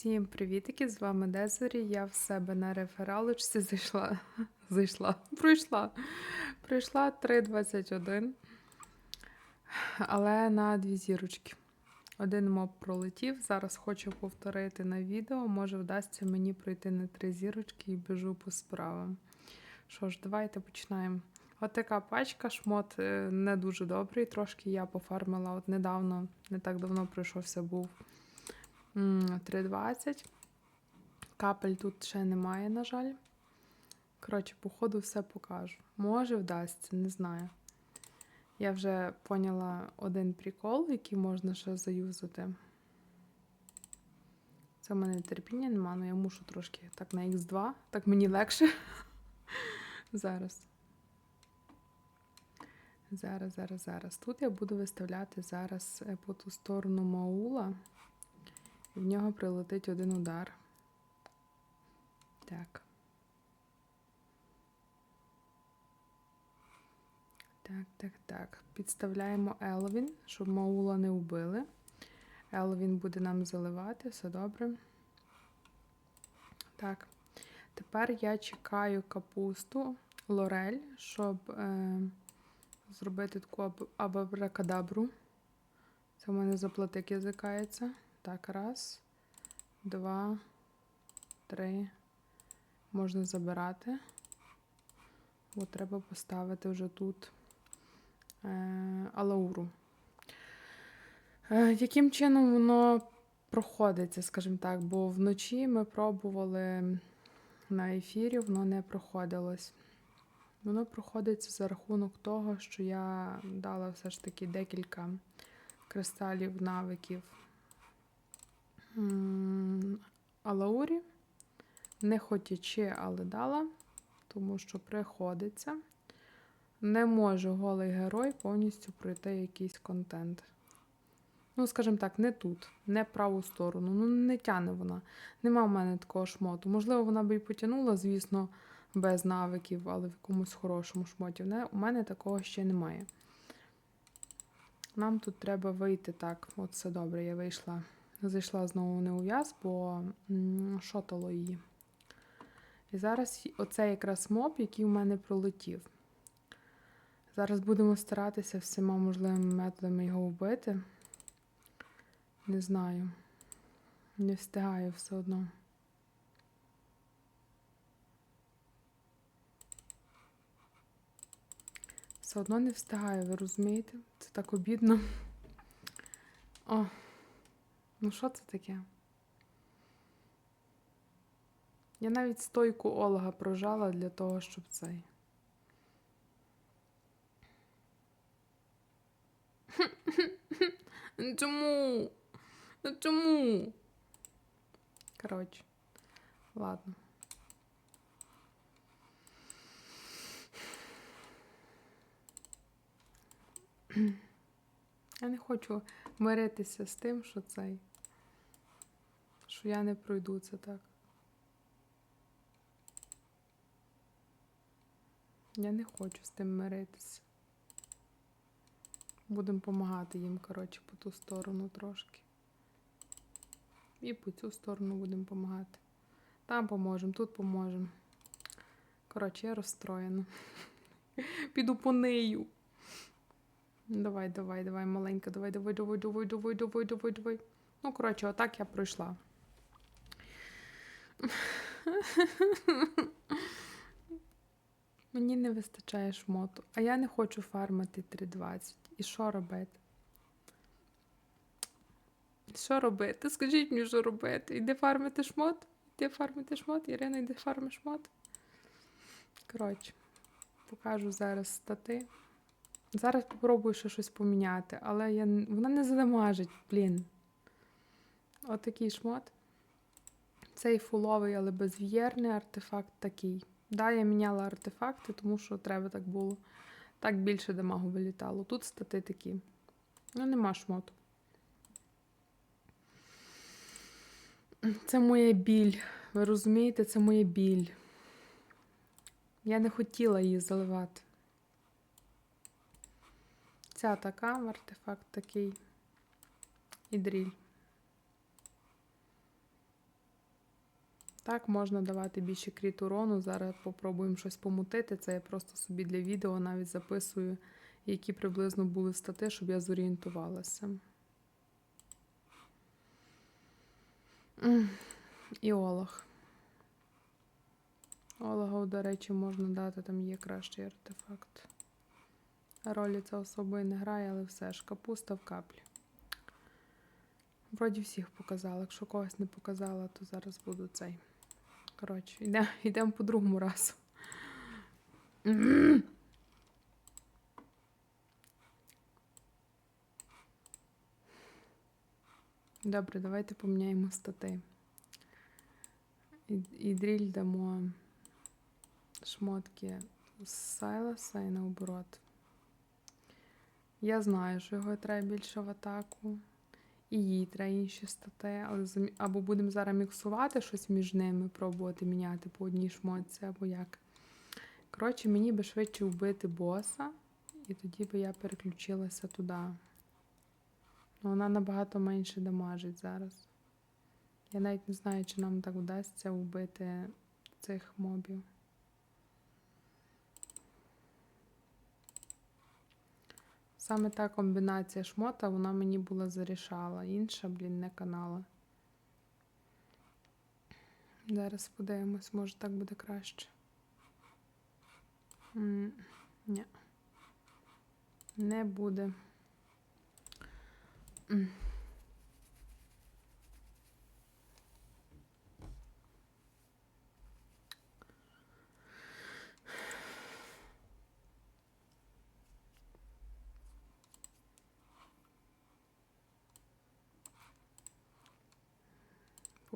Всім привітики! З вами Дезорі. Я в себе на рефералочці зайшла. Зайшла. Пройшла. Пройшла 3.21. Але на дві зірочки. Один моб пролетів. Зараз хочу повторити на відео. Може, вдасться мені пройти на три зірочки і біжу по справам. Що ж, давайте починаємо. От така пачка, шмот е, не дуже добрий. Трошки я пофармила от недавно, не так давно пройшовся був. М, 3,20. Капель тут ще немає, на жаль. Коротше, по ходу все покажу. Може, вдасться, не знаю. Я вже поняла один прикол, який можна ще заюзати. Це в мене терпіння нема, але я мушу трошки так на Х2, так мені легше. Зараз. Зараз, зараз, зараз. Тут я буду виставляти зараз е, по ту сторону Маула. В нього прилетить один удар. Так. Так, так, так. Підставляємо Елвін, щоб Маула не вбили. Елвін буде нам заливати, все добре. Так. Тепер я чекаю капусту Лорель, щоб е, зробити таку аб- абракадабру. Це в мене заплатик язикається. Так, раз, два, три. Можна забирати. Бо треба поставити вже тут е, алауру. Е, яким чином воно проходиться, скажімо так, бо вночі ми пробували на ефірі, воно не проходилось. Воно проходиться за рахунок того, що я дала все ж таки декілька кристалів навиків Алаурі. Не хотячи, але дала, тому що приходиться. Не може голий герой повністю пройти якийсь контент. Ну, скажімо так, не тут, не праву сторону. Ну, не тяне вона. Нема в мене такого шмоту. Можливо, вона би і потягнула, звісно, без навиків, але в якомусь хорошому шмоті. Не- У мене такого ще немає. Нам тут треба вийти так. От все добре, я вийшла. Зайшла знову не у в'яз, бо шотало її. І зараз оце якраз моб, який у мене пролетів. Зараз будемо старатися всіма можливими методами його вбити. Не знаю. Не встигаю все одно. Все одно не встигаю, ви розумієте? Це так обідно. О, ну що це таке? Я навіть стойку Олга прожала для того, щоб цей. Ну Чому? Ну чому? Коротше, ладно. Я не хочу миритися з тим, що цей. Що я не пройду це так. Я не хочу з тим миритися. Будемо допомагати їм, коротше, по ту сторону трошки. І по цю сторону будемо допомагати. Там поможемо, тут поможемо. Коротше, я розстроєна. Піду по нею. Давай, давай, давай, маленька, давай, давай, давай, давай, давай, давай, давай, давай. Ну, коротше, отак я пройшла. Мені не вистачає шмоту, а я не хочу фармити 3.20. І що робити? Що робити? Скажіть мені, що робити? Іди фармити шмот? Іди фармити шмот? Ірина, йди фарми шмот. Коротше, покажу зараз стати. Зараз попробую ще щось поміняти, але я... вона не задамажить, блін. Отакий шмот. Цей фуловий, але безв'єрний артефакт такий. Да, я міняла артефакти, тому що треба так було. Так більше дамагу вилітало. Тут стати такі. Ну, нема шмоту. Це моя біль. Ви розумієте, це моя біль. Я не хотіла її заливати. Ця така, артефакт такий. І дріль. Так, можна давати більше кріт урону. Зараз попробуємо щось помутити. Це я просто собі для відео навіть записую, які приблизно були стати, щоб я зорієнтувалася. І Олах. Олагу, до речі, можна дати, там є кращий артефакт. Ролі це особою не грає, але все ж капуста в каплі. Вроді всіх показала. Якщо когось не показала, то зараз буду цей. Коротше, йдемо йдем по другому разу. Добре, давайте поміняємо стати. І, і дріль дамо шмотки з Сайлоса і наоборот. Я знаю, що його треба більше в атаку. І їй треба інші стати, але або будемо зараз міксувати щось між ними, пробувати міняти по одній шмотці, або як. Коротше, мені би швидше вбити боса, і тоді би я переключилася туди. Ну, вона набагато менше дамажить зараз. Я навіть не знаю, чи нам так вдасться вбити цих мобів. Саме та комбінація шмота, вона мені була зарішала. Інша, блін, не канала. Зараз подивимось, може так буде краще. М, Ні. Не буде.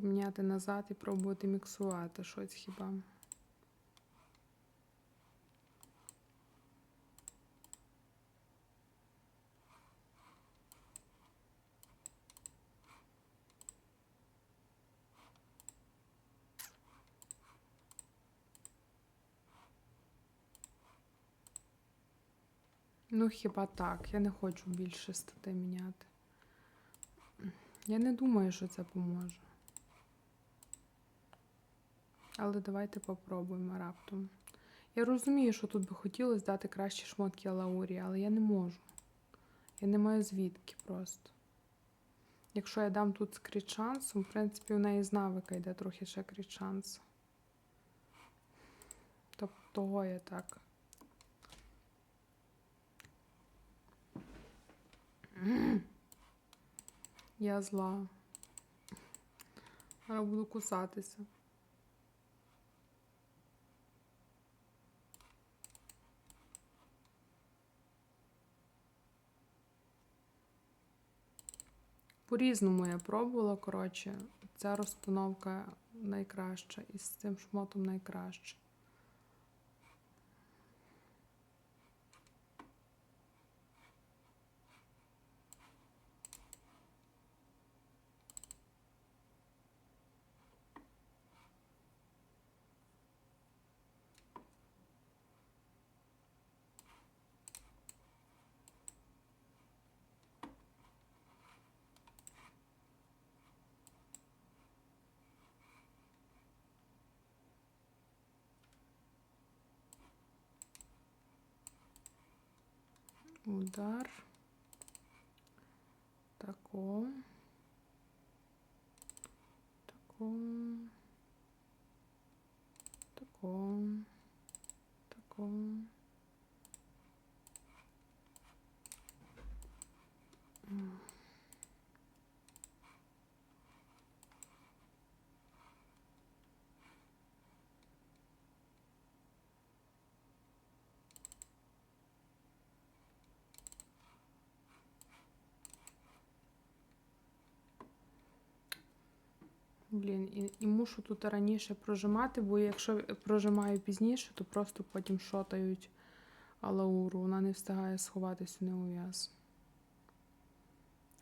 Поміняти назад і пробувати міксувати щось хіба. Ну, хіба так. Я не хочу більше стати міняти. Я не думаю, що це поможе. Але давайте попробуємо раптом. Я розумію, що тут би хотілося дати кращі шмотки Лаурі, але я не можу. Я не маю звідки просто. Якщо я дам тут з кріт-шансом, в принципі, в неї з навика йде трохи ще кріт-шанс. Тобто того я так. Я зла. Я буду кусатися. По-різному я пробувала, коротше, ця розстановка найкраща і з цим шмотом найкраща. удар. Таком, таком, таком, таком. Блін, і, і мушу тут раніше прожимати, бо якщо прожимаю пізніше, то просто потім шотають Алауру. Вона не встигає сховатись у неув'яз.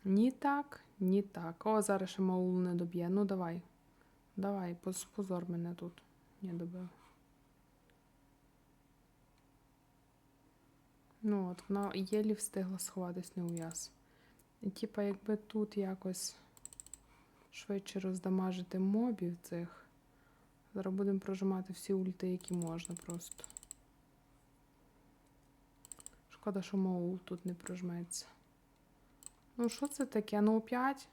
Ні так, ні так. О, зараз ще Маул не доб'є. Ну давай. Давай, позор мене тут. Не добив. Ну от, вона єлі встигла сховатись неув'яз. І типа, якби тут якось швидше роздамажити мобів цих, Зараз будемо прожимати всі ульти, які можна просто. Шкода, що Моул тут не прожметься. Ну, що це таке? Ну, опять?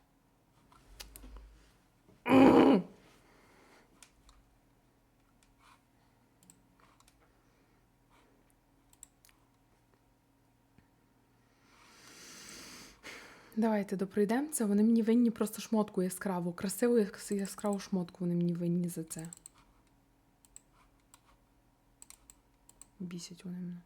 Давайте допройдемося. Вони мені винні просто шмотку яскраву. Красиву яскраву шмотку вони мені винні за це. Бісять вони мене.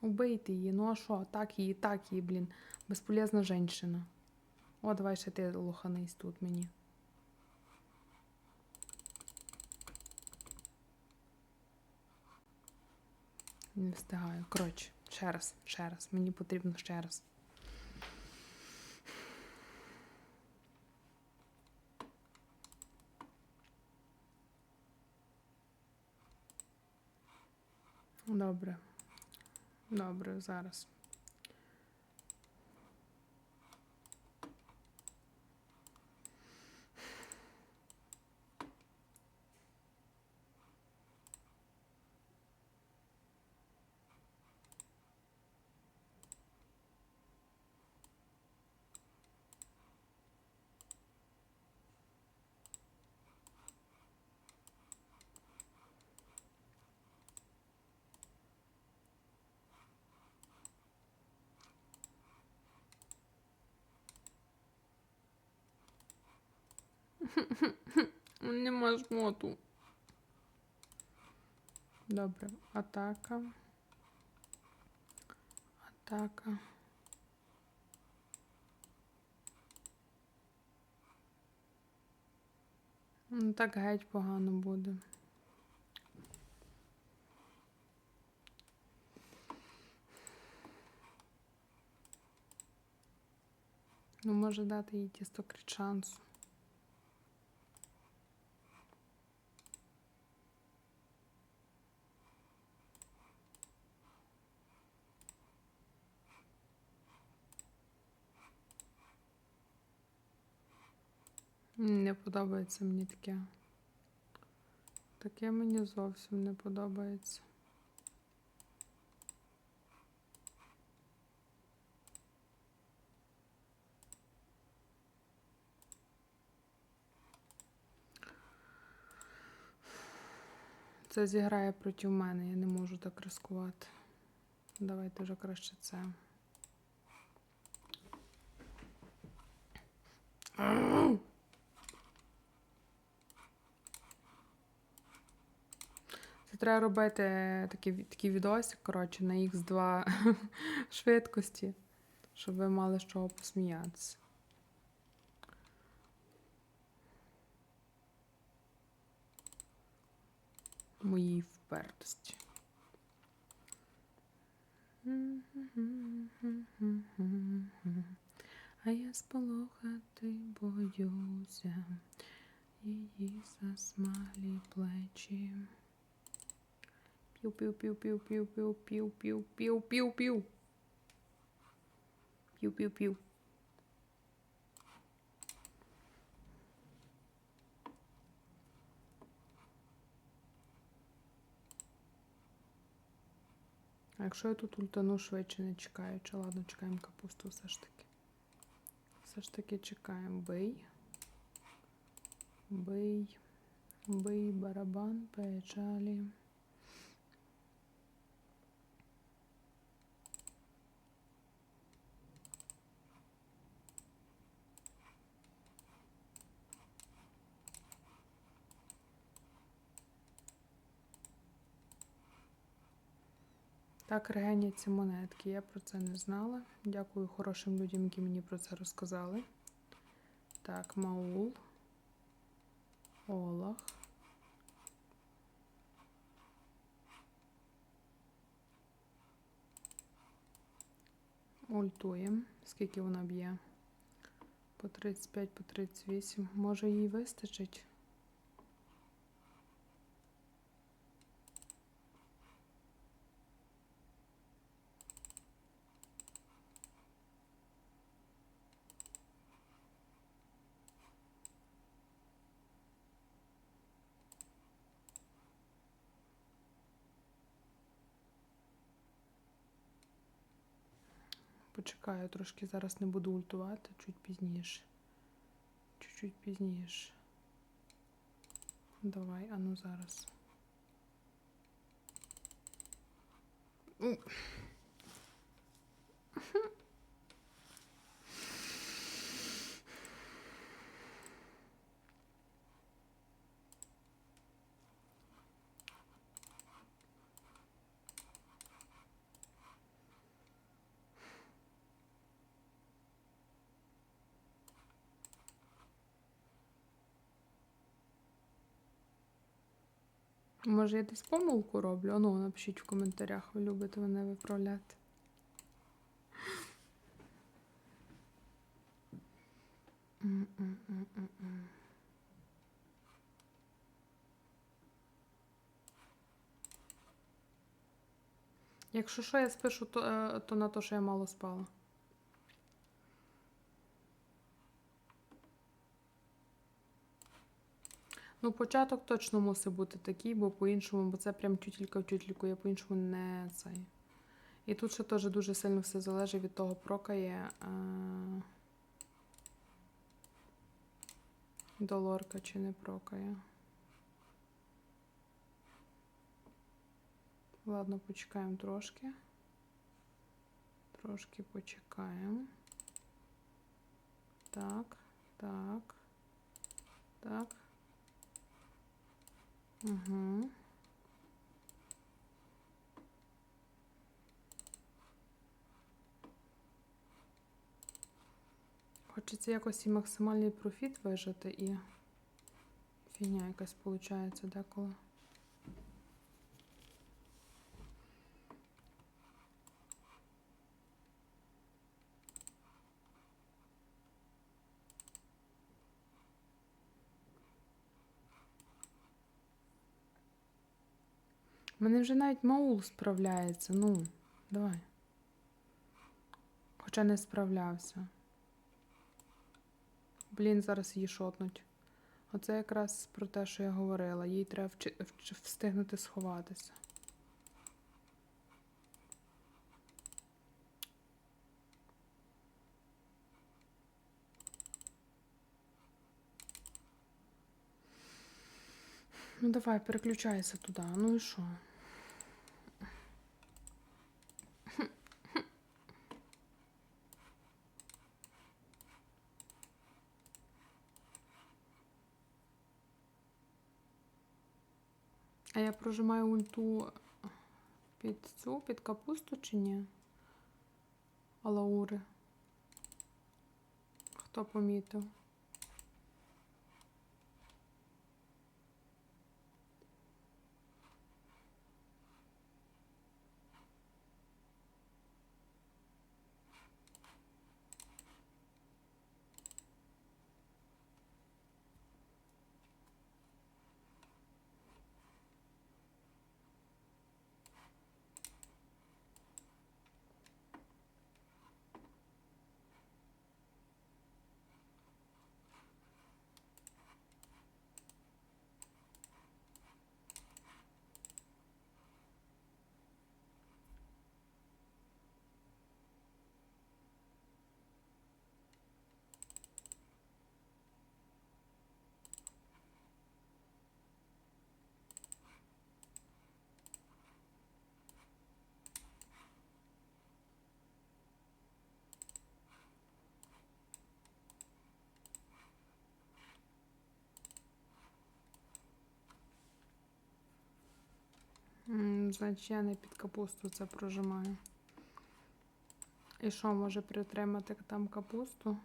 Убийте її, ну а що? Так її, так її, блін. Безполезна женщина. О, давай ще ти лоханись тут мені. Не встигаю. Коротше, ще раз, ще раз. Мені потрібно ще раз. Добре. Добре, зараз. Нема жмоту. Добре, атака. Атака. Ну, так геть погано буде. Ну, може дати їй ті 100 Не подобається мені таке. Таке мені зовсім не подобається. Це зіграє проти мене, я не можу так ризикувати. Давайте вже краще це. Треба робити такий, такий відосик, коротше, на Х2 швидкості, щоб ви мали з чого посміятися. Моїй впертості. А я сполохати боюся її засмалі плечі. Пів-пів-пів-пів-пів-пів-пів-пів-пів-пів. Пів-пів-пів. А якщо я тут ультану швидше не чекаючи, ладно, чекаємо капусту все ж таки. Все ж таки чекаємо. Бий. Бий. Бий барабан печалі. Так регеняться монетки. Я про це не знала. Дякую хорошим людям, які мені про це розказали. Так, Маул. Олах. Ультуємо. Скільки вона б'є? По 35, по 38. Може їй вистачить? Почекаю трошки, зараз не буду ультувати, чуть пізніше. Чуть-чуть пізніше. Давай, а ну зараз. У. Може, я десь помилку роблю? Ну, напишіть в коментарях, ви любите мене виправляти. Якщо що, я спишу, то, е, то на те, що я мало спала. Ну, початок точно мусить бути такий, бо по-іншому, бо це прям тютілька в тютельку, я по-іншому не цей. І тут ще теж дуже сильно все залежить від того, прокає е... долорка чи не прокає. Ладно, почекаємо трошки. Трошки почекаємо. Так, так, так. Угу. Хочеться якось і максимальний профіт вижити і фігня якась виходить деколи. Мене вже навіть Маул справляється. Ну, давай. Хоча не справлявся. Блін, зараз її шотнуть. Оце якраз про те, що я говорила. Їй треба встигнути сховатися. Ну давай, переключайся туди. Ну і що? А я прожимаю ульту під цю, під капусту чи ні? Алаури. Хто помітив? Значить, я не під капусту це прожимаю. І що може притримати там капусту?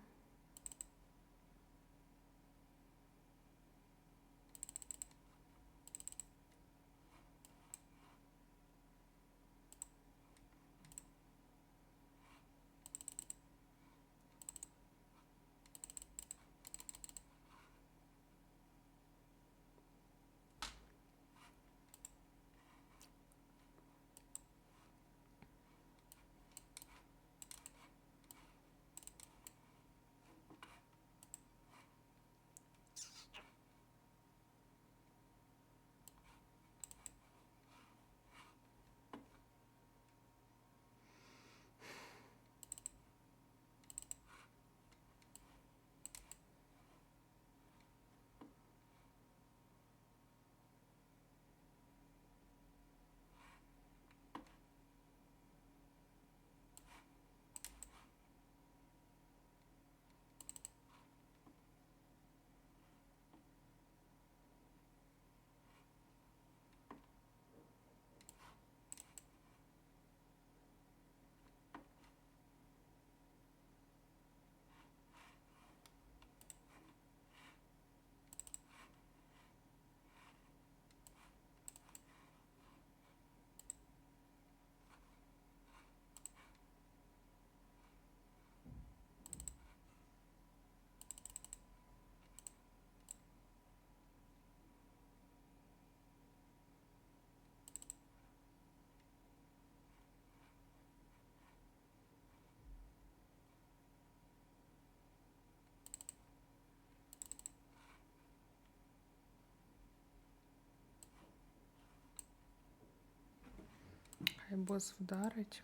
Хай бос вдарить.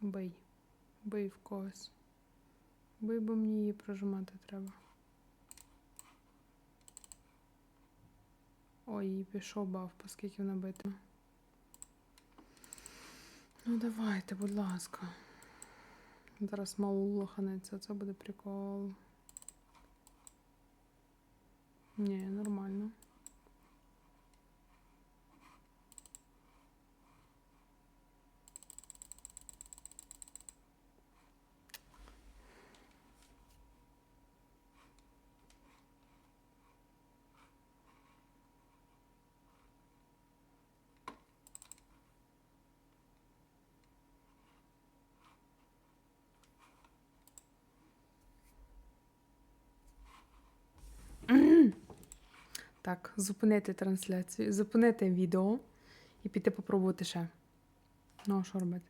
Бий. Бий в когось. Бий, бо мені її прожимати треба. Ой, пішов баф, оскільки вона бита. Ну давайте, будь ласка. Зараз мало лоханеться, це буде прикол. Ні, нормально. Так, зупинити трансляцію, зупинити відео і піти попробувати ще. Ну, а що робити?